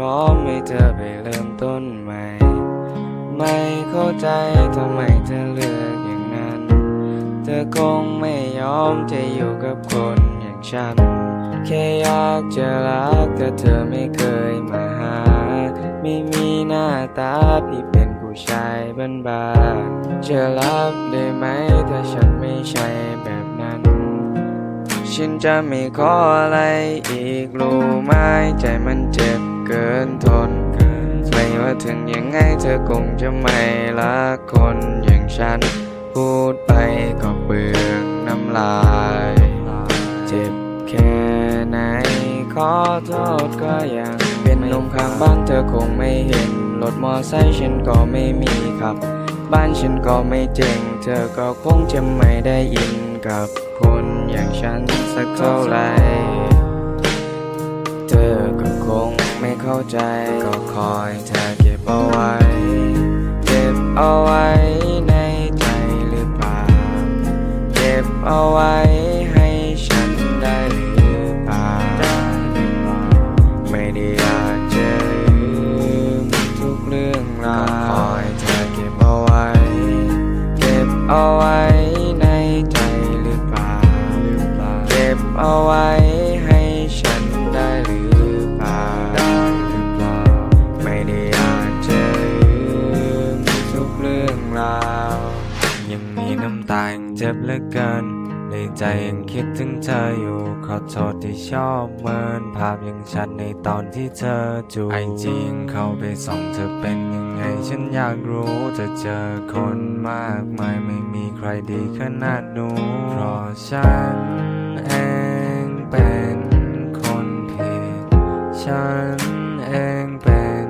ร้อมให้เธอไปเริ่มต้นใหม่ ไม่เข้าใจทำไมเธอเลือกอย่างนั้น เธอคงไม่ยอมจะอยู่กับคนอย่างฉัน แค่อยากจะรักแต่เธอไม่เคยมาหา ไม่มีหน้าตาที่เป็นผู้ชายบ้านบานจะรับได้ไหมถ้าฉันไม่ใช่แบบนั้นฉันจะไม่ขออะไรอีกรู้ไหมใจมันเจ็บ เกินทน ไม่ว่าถึงยังไงเธอคงจะไม่รักคนอย่างฉัน พูดไปก็เปลืองน้ำลาย เจ็บแค่ไหน ขอโทษก็ยังเป็นหนุ่มข้างบ้านเธอคงไม่เห็นรถมอไซค์ฉันก็ไม่มีครับ บ้านฉันก็ไม่เจ๋ง เธอก็คงจะไม่ได้อินกับคนอย่างฉันสักเท่าไหร่เธอก็คง เข้าใจ ก็คอยเธอเก็บเอาไว้ เก็บเอาไว้ในใจหรือเปล่า เก็บเอาไว้ เจ็บเหลือเกินในใจยังคิดถึงเธออยู่ ขอโทษที่ชอบเมินภาพยังชัดในตอนที่เธอจูไอจียังเข้าไปส่องเธอเป็นยังไง ฉันอยากรู้จะเจอคนมากมายไม่มีใครดีขนาดหนูเพราะฉันเองเป็นคนผิด ฉันเองเป็น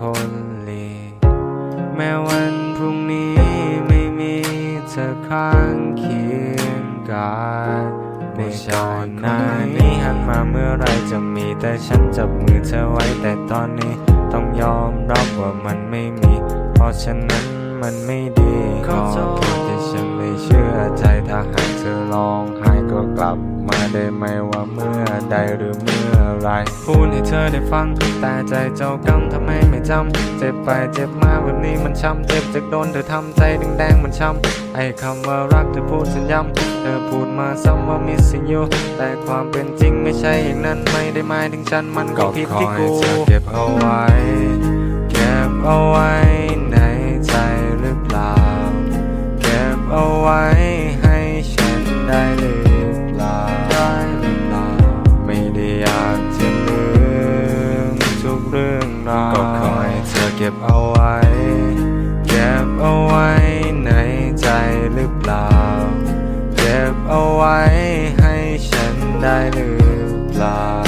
คน ในตอนนั้นนี้หันมาเมื่อไรจะมีแต่ฉันจับมือเธอไว้แต่ตอนนี้ ต้องยอมรับว่ามันไม่มี เพราะฉะนั้น มันไม่ดีขอโทษที่ฉันไม่เชื่อใจถ้าหากเธอลองหายก็กลับมาได้ไหมว่าเมื่อใดหรือเมื่อไรพูดให้เธอได้ฟังแต่ใจเจ้ากรรมทำไมไม่จำเจ็บไปเจ็บมาแบบนี้มันช้ำเจ็บจากโดนเธอทำใจแดงๆมันช้ำไอ้คำว่ารักเธอพูดฉันย้ำเธอพูดมาซ้ำว่า missing you แต่ความเป็นจริงไม่ใช่อย่างนั้นไม่ได้หมายถึงฉันมันก็ผิดที่กูเก็บเอาไว้ เก็บเอาไว้ side.